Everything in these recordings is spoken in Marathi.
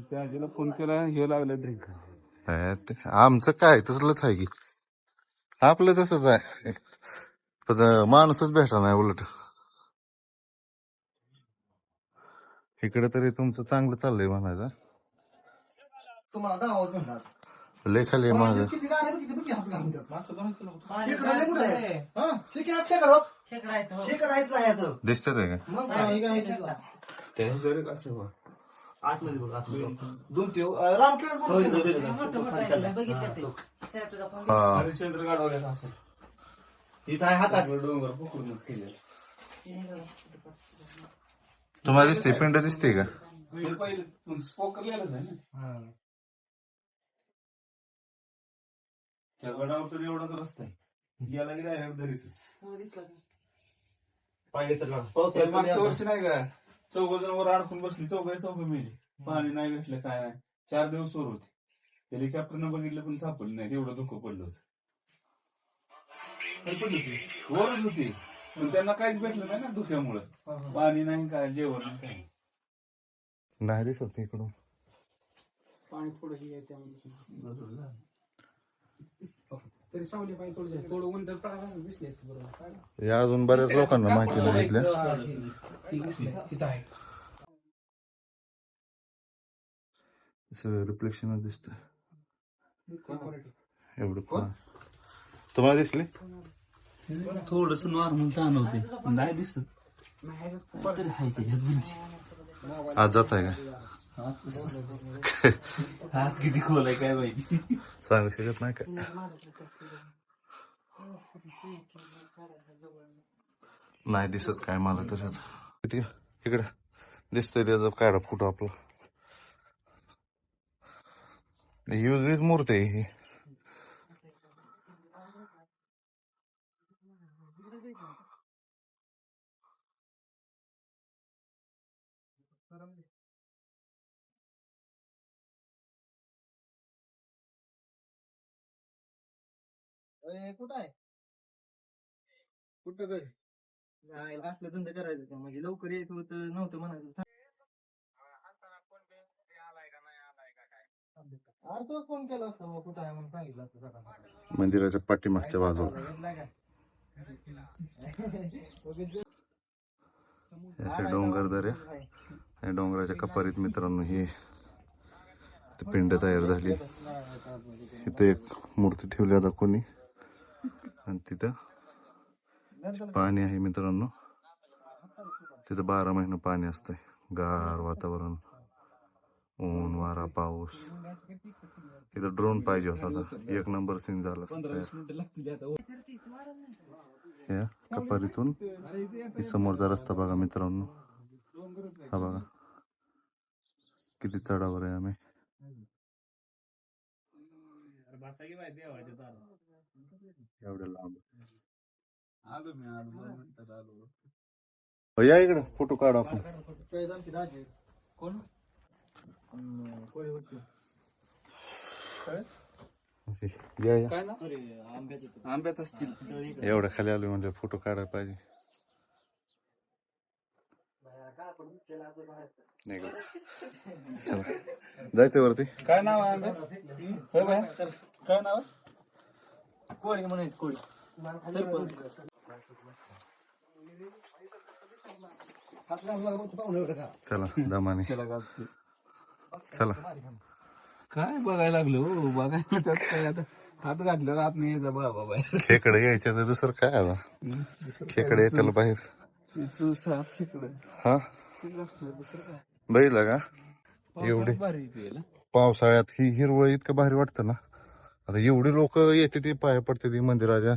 त्या आजीला फोन केला हे लागलं ड्रिंक हे ते आमचं काय तसलंच आहे की आपलं तसंच आहे पण माणूसच भेटा नाही उलट इकडे तरी तुमचं चांगलं चाललंय म्हणायचं तुम्हाला दावा म्हणणार लय खाली आहे माझं किती गाड्या किती किती हात घालून त्यात. पाणी खेकडं लय कुठं आहे? खेकडा हा? ठीक आहे, खेकडं हो. आहे तो. खेकडं आहेच आहे आता. दिसतंय ते का मग काय, हे काय खेकडं? आतमध्ये बघ, आतमध्ये. दोन ते. हा. हरिश्चंद्र गाडवलेला असं इथं आहे हातात. डोंगर पकडूनच केलेलं. तुम्हाला दिसते पिंड दिसते का? हे पहिले स्पोकर लिहिलंच आहे ना. त्या गडावर तर एवढाच रस्ता आहे. गेला की डायरेक्ट दरीतच. पाहिजे तर मागच्या वर्षी नाही का? चौघ जण वर अडकून बसली चौघ चौघ मेली. पाणी नाही भेटलं काय नाही. चार दिवस वर होते. हेलिकॉप्टरनं बघितलं पण सापडलं नाही एवढं दुःख पडलं होतं. वरच होती. पण त्यांना काहीच भेटलं नाही ना धुक्यामुळं. पाणी नाही काय जेवण नाही काय नाही. दिसत इकडून. पाणी थोडं हे आहे त्यामध्ये तरी सावली पाहिजे थोडं थोडं ऊन तर पडायला दिसले असते बरोबर काय ना? या अजून बऱ्याच लोकांना माहिती नाही हा, ती दिसली. तिथं आहे. रिफ्लेक्शन दिसत. एवढं. तुम्हाला दिसले? थोडस नॉर्मल ताण होते. नाही दिसत. नाही, ह्याच्यात खूप. आज जात आहे का? हात किती खोल आहे काय माहिती? सांगू शकत नाही का? नाही दिसत काय मला त्याच्यात किती इकडे. दिसतंय त्याचा काढा फोटो आपला. ही वेगळीच मूर्ती आहे ही. ए, कुठं आहे? कुठं घरी नाही असलं धंदा करायचं का? म्हणजे लवकर यायचं होतं नव्हतं म्हणायचं. अरे तोच फोन केला असता मग कुठं आहे म्हणून सांगितलं असतं सकाळी. मंदिराच्या पाठीमागच्या बाजूला? असे डोंगर दऱ्या आणि डोंगराच्या कपारीत मित्रांनो ही इथं पिंड तयार झाली. इथं एक मूर्ती ठेवली आता कोणी. आणि तिथं पाणी आहे मित्रांनो. तिथं बारा महिने पाणी असतंय. गार वातावरण. ऊन वारा पाऊस. इथं ड्रोन पाहिजे होता आता. एक नंबर सीन झाला. या कपारीतून. समोरचा रस्ता बघा मित्रांनो. हा बघा. किती चढावर आहे आम्ही. एवढं लांब. आलो मी आलो. दोन मिनिटात आलो हो, या इकडे फोटो काढू आपण. कोण. या या. आंब्यात असतील एवढ्या खाली आलो म्हणजे फोटो काढायला पाहिजे. नाही का? चला. जायचं वरती. काय नाव आहे आंब्यात? काय नाव? आहे? कोळी म्हणायची कोळी? चला दमाने. चला. काय बघायला लागलो? हो बघायला त्यात काय आता? हात घातल्यावर आत नाही यायचा बाबा बाहेर खेकडे घ्यायचं तर दुसरं काय आता? खेकडे येताल बाहेर. साप हा? बघितलं का? एवढे. पावसाळ्यात ही हिरवळ इतकं भारी वाटतं ना. आता एवढी लोक येते ती पाया पडते ती मंदिराच्या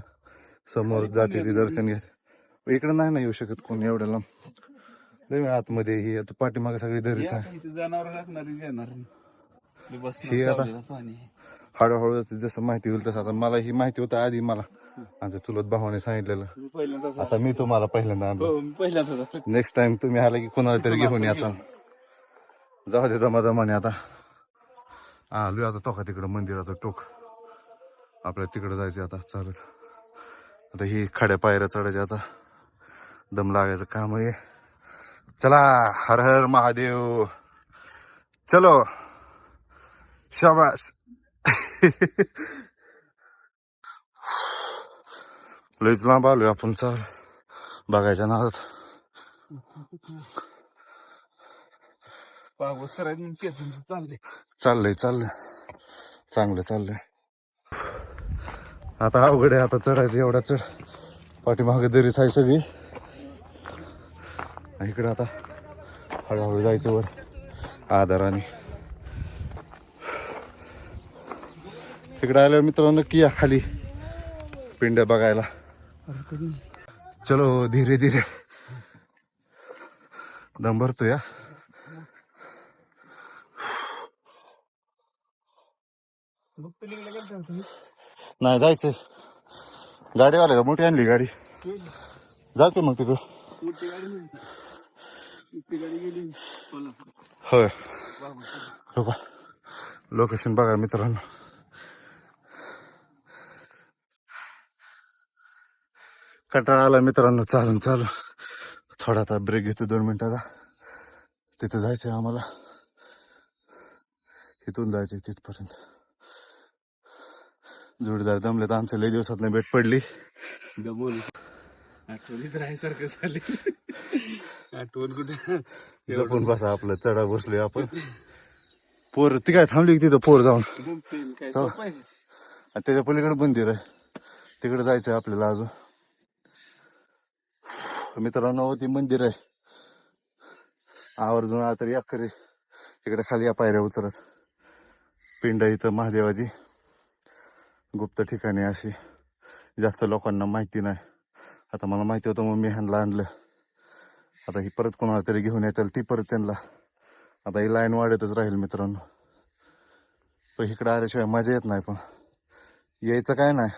समोर जाते ती दर्शन घ्या इकडे नाही ना येऊ शकत कोणी एवढ्या लांब आतमध्ये ही आता पाठीमागे सगळी येणार हे आता-. हळूहळू जसं माहिती होईल तसं. आता मला ही माहिती होतं आधी मला. आमच्या चुलत भावाने सांगितलेलं. आता मी तुम्हाला पहिल्यांदा आणलो. आलो. नेक्स्ट टाइम तुम्ही आला की कोणाला तरी घेऊन याचा जाऊ दे दमा दमाने आता. आलोय आता टोका तिकडं मंदिराचं टोक. आपल्याला तिकडं जायचं आता चालत. आता ही खड्या पायऱ्या चढायच्या आता. दम लागायचं काम आहे. चला हर हर महादेव. चलो. शाबास. लईच लांब आलोय आपण चाल. बघायच्या चालले चाललंय चाललंय. चांगलं चाललंय. आता अवघड आहे आता चढायचं एवढा चढ. पाठीमागे दरीच आहे सगळी. इकडं आता हळूहळू जायचं वर. आधाराने. तिकडे आल्यावर मित्रांनो नक्की या खाली. पिंड बघायला. चलो धीरे धीरे. दम भरतो या नाही जायचं गाडीवाले का? मोठी आणली गाडी. जा की मग तिकडं. मोठी गाडी नव्हती मोठी गाडी गेली. कोल्हापूर होय. हो का? लोकेशन बघा मित्रांनो. कंटाळा आला मित्रांनो. चालून चालू थोडा आता ब्रेक घेतो दोन मिनिटाचा. तिथं जायचंय आम्हाला. इथून जायचंय तिथपर्यंत. जोडीदार दमले तर आमच्या लई दिवसात भेट पडली. बोल आठवणीत राहायसारखं झाले. आठवण कुठे? जपून बसा आपलं चढा बसलोय आपण. पोर ती काय थांबली तिथं पोर जाऊन? आहे त्याच्या पलीकडे मंदिर आहे तिकडे जायचंय आपल्याला अजून. मित्रांनो ती मंदिर आहे. आवर्जून आला तरी अखेरी इकडे खाली या पायऱ्या उतरत. पिंड आहे इथं महादेवाची. गुप्त ठिकाणी अशी जास्त लोकांना माहिती नाही. आता मला माहिती होतं मग मी ह्यांना आणलं. आता ही परत कोणाला तरी घेऊन येतील ती परत त्यांना. आता ही लाईन वाढतच राहील मित्रांनो. पण इकडे आल्याशिवाय मजा येत नाही पण. यायचं काय नाही.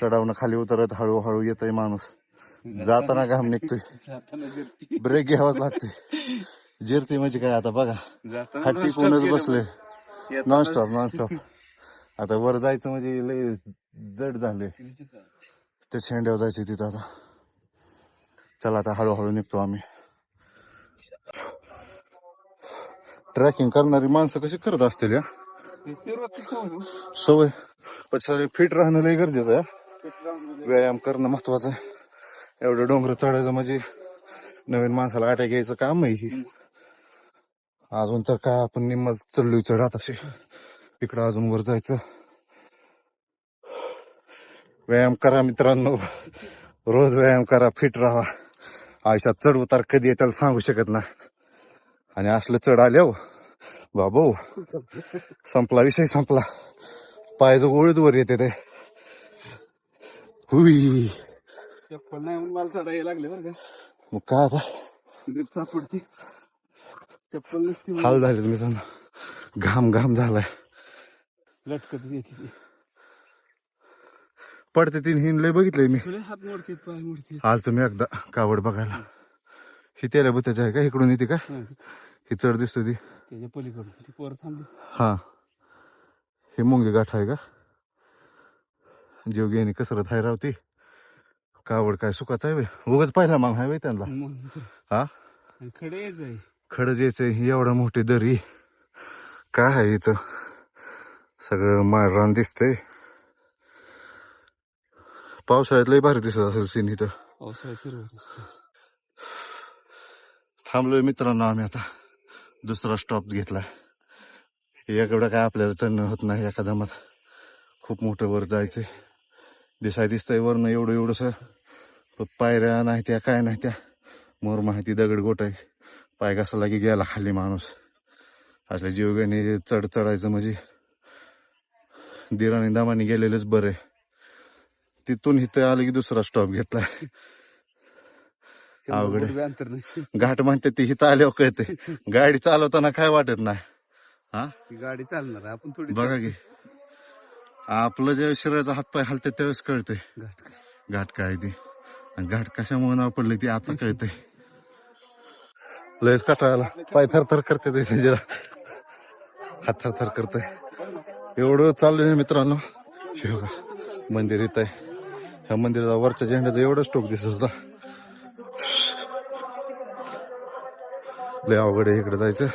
चढावणं खाली उतरत हळूहळू येतोय माणूस. जाताना घाम निघतोय. ब्रेक घ्यावाच लागतोय. जिरते म्हणजे काय आता बघा. हट्टी कोणच बसले नॉनस्टॉप नॉनस्टॉप आता वर जायचं म्हणजे लय जड झाले ते शेंड्यावर जायचे तिथं आता. चला आता हळूहळू निघतो आम्ही. ट्रॅकिंग करणारी माणसं कशी करत असतील या? सवय. पण सगळे फिट राहणं लय गरजेचं आहे व्यायाम करणं महत्वाचं आहे. एवढं डोंगर चढायचं म्हणजे नवीन माणसाला अटॅक यायचं काम आहे ही अजून तर काय आपण निम्म चढलोय चढात असे इकडं अजून वर जायचं. व्यायाम करा मित्रांनो. रोज व्यायाम करा फिट राहा. आयुष्यात चढ उतार कधी येताल सांगू शकत नाही. आणि असलं चढ आले हो. बाबो. संपला विषय संपला. पायाचं गोळीच वर येते ते. हुई. चप्पल नाही म्हणून मला चढायला लागले बरं का. मग काय आता? ग्रीप सापडते. चप्पल नसती हाल झाले मित्रांनो. घाम घाम झालाय. लटकतच येते. पडते तीन हिन लय बघितलंय मी. तुला हात मोडते पाय मोडते आल तुम्ही एकदा कावड बघायला. ही तेऱ्या बुत्याची आहे का? इकडून येते का? हा, चढ दिसतो ती. त्याच्या पलीकडून. ती पोरं थांबली हा. हे मुंगे गाठ आहे का? जीवघेणी कसरत आहे रावती कावड काय सुखाच आहे उगाच पहिला माग आहे त्यांना. म्हणून तर. हा? खडे यायचं आहे. खडं यायचं ही एवढा मोठी दरी. काय आहे इथं? सगळं माळरान दिसतंय. पावसाळ्यात लय भारी दिसत असेल सीन इथं. पावसाळ्यात थांबलोय मित्रांनो आम्ही आता. दुसरा स्टॉप घेतलाय. एवढं काय आपल्याला चढणं होत नाही एका दमात खूप मोठं वर जायचंय. दिसाय दिसतंय वरनं एवढं एवढंस. पायऱ्या नाही त्या काय नाही त्या. मोर माहिती दगड गोट आहे. पाय घासाला की गेला खाली माणूस. असल्या जीवगाने चढ चढायचं म्हणजे. दिराने दामाने गेलेलंच बरं. तिथून इथं आलं की दुसरा स्टॉप घेतलाय. अवघड घाट म्हणते ती इथं आल्यावर कळते गाडी चालवताना काय वाटत नाही. हा? गाडी चालणार आपण थोडी बघा की. आपलं जे शरीराचा हातपाय हलते त्यावेळेस कळते घाट काय. ते? आणि घाट कशामुळे नाव पडले ते आता कळते लयच कटाळाला. पाय थरथर करते ते जरा. हात थरथर करते एवढं चाललंय मित्रांनो. हे बघा मंदिर इथं आहे. ह्या मंदिराचा वरच्या झेंड्याचा एवढा स्टोक दिसत होता. लय अवघड आहे इकडे जायचं.